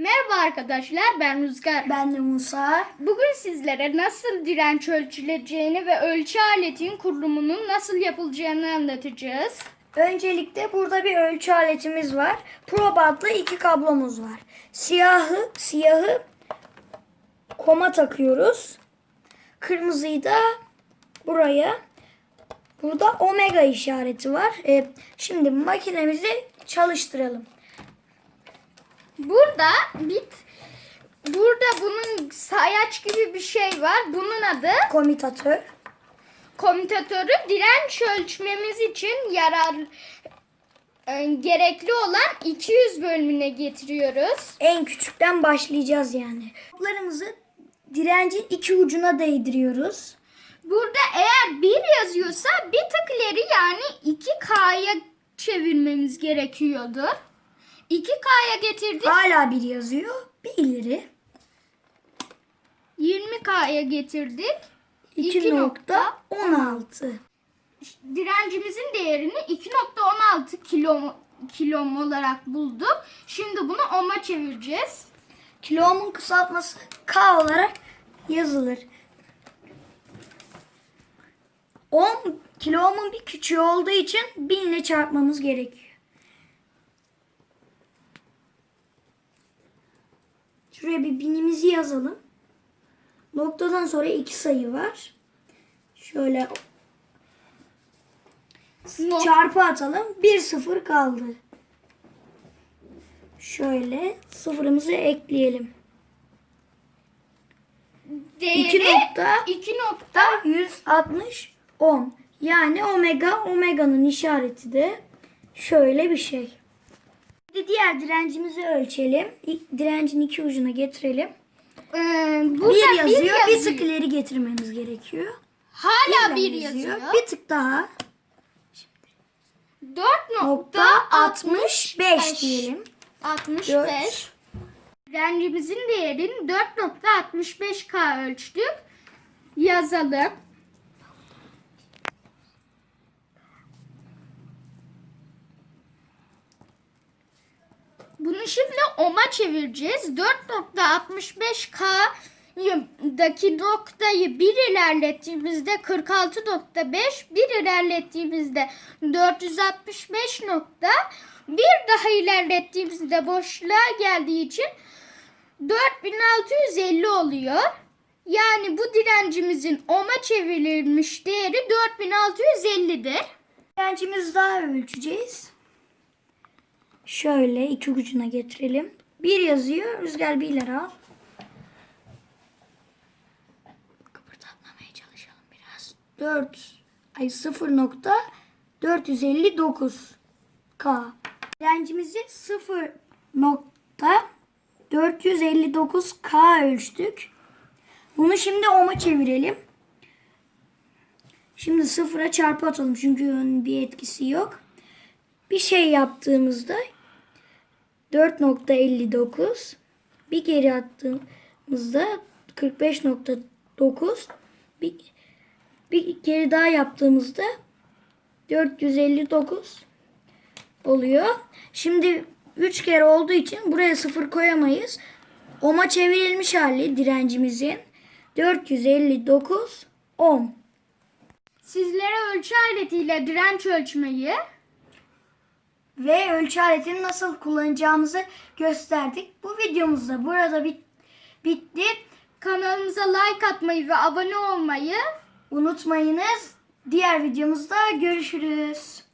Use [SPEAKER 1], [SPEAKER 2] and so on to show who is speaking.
[SPEAKER 1] Merhaba arkadaşlar ben Rüzgar.
[SPEAKER 2] Ben de Musa.
[SPEAKER 1] Bugün sizlere nasıl direnç ölçüleceğini ve ölçü aletin kurulumunun nasıl yapılacağını anlatacağız.
[SPEAKER 2] Öncelikle burada bir ölçü aletimiz var. Probantla iki kablomuz var. Siyahı, siyahı koma takıyoruz. Kırmızıyı da buraya. Burada omega işareti var. Ee, şimdi makinemizi çalıştıralım.
[SPEAKER 1] Burada bir burada bunun sayaç gibi bir şey var. Bunun adı
[SPEAKER 2] Komitatör.
[SPEAKER 1] komutatörü direnç ölçmemiz için yarar e, gerekli olan 200 bölümüne getiriyoruz.
[SPEAKER 2] En küçükten başlayacağız yani. Toplarımızı direncin iki ucuna değdiriyoruz.
[SPEAKER 1] Burada eğer 1 yazıyorsa bir tık ileri yani 2K'ya çevirmemiz gerekiyordu. 2K'ya getirdik.
[SPEAKER 2] Hala bir yazıyor. Bir ileri.
[SPEAKER 1] 20K'ya getirdik. 2 nokta
[SPEAKER 2] 2.16.
[SPEAKER 1] direncimizin değerini 2.16 kilo kilom olarak bulduk. Şimdi bunu ohm'a çevireceğiz.
[SPEAKER 2] Kiloomun kısaltması K olarak yazılır. 10 kiloomun bir küçüğü olduğu için 1000 ile çarpmamız gerekiyor. Şuraya bir binimizi yazalım. Noktadan sonra iki sayı var. Şöyle
[SPEAKER 1] No-
[SPEAKER 2] çarpı atalım. 1 0 kaldı. Şöyle sıfırımızı ekleyelim.
[SPEAKER 1] değeri
[SPEAKER 2] 2 nokta
[SPEAKER 1] 2 nokta
[SPEAKER 2] 160 10. Yani omega omega'nın işareti de şöyle bir şey. Şimdi diğer direncimizi ölçelim. İlk direncin iki ucuna getirelim.
[SPEAKER 1] Ee, burada
[SPEAKER 2] bir yazıyor, bir,
[SPEAKER 1] yazıyor.
[SPEAKER 2] tık ileri getirmemiz gerekiyor.
[SPEAKER 1] Hala
[SPEAKER 2] Bir
[SPEAKER 1] bir yazıyor.
[SPEAKER 2] Bir tık daha.
[SPEAKER 1] 4
[SPEAKER 2] Nokta 65 diyelim.
[SPEAKER 1] 65. Direncimizin değerini 4.65K ölçtük. Yazalım. Bunu şimdi ohm'a çevireceğiz. 4.65K daki noktayı 1 ilerlettiğimizde 46.5, 1 ilerlettiğimizde 465 nokta, bir daha ilerlettiğimizde boşluğa geldiği için 4650 oluyor. Yani bu direncimizin ohm'a çevrilmiş değeri 4650'dir.
[SPEAKER 2] Direncimizi daha ölçeceğiz. Şöyle iki ucuna getirelim. Bir yazıyor. Rüzgar bir ileri al. Kıpırdatmamaya çalışalım biraz. 4 ay 0 nokta 459 K. Direncimizi 0 nokta 459 K ölçtük. Bunu şimdi ohm'a çevirelim. Şimdi sıfıra çarpı atalım çünkü bir etkisi yok. Bir şey yaptığımızda 4.59 bir geri attığımızda 45.9 bir, bir geri daha yaptığımızda 459 oluyor. Şimdi 3 kere olduğu için buraya sıfır koyamayız. Ohm'a çevrilmiş hali direncimizin 459 ohm.
[SPEAKER 1] Sizlere ölçü aletiyle direnç ölçmeyi
[SPEAKER 2] ve ölçü aletini nasıl kullanacağımızı gösterdik. Bu videomuz da burada bit bitti.
[SPEAKER 1] kanalımıza like atmayı ve abone olmayı
[SPEAKER 2] Unutmayınız. Diğer videomuzda görüşürüz.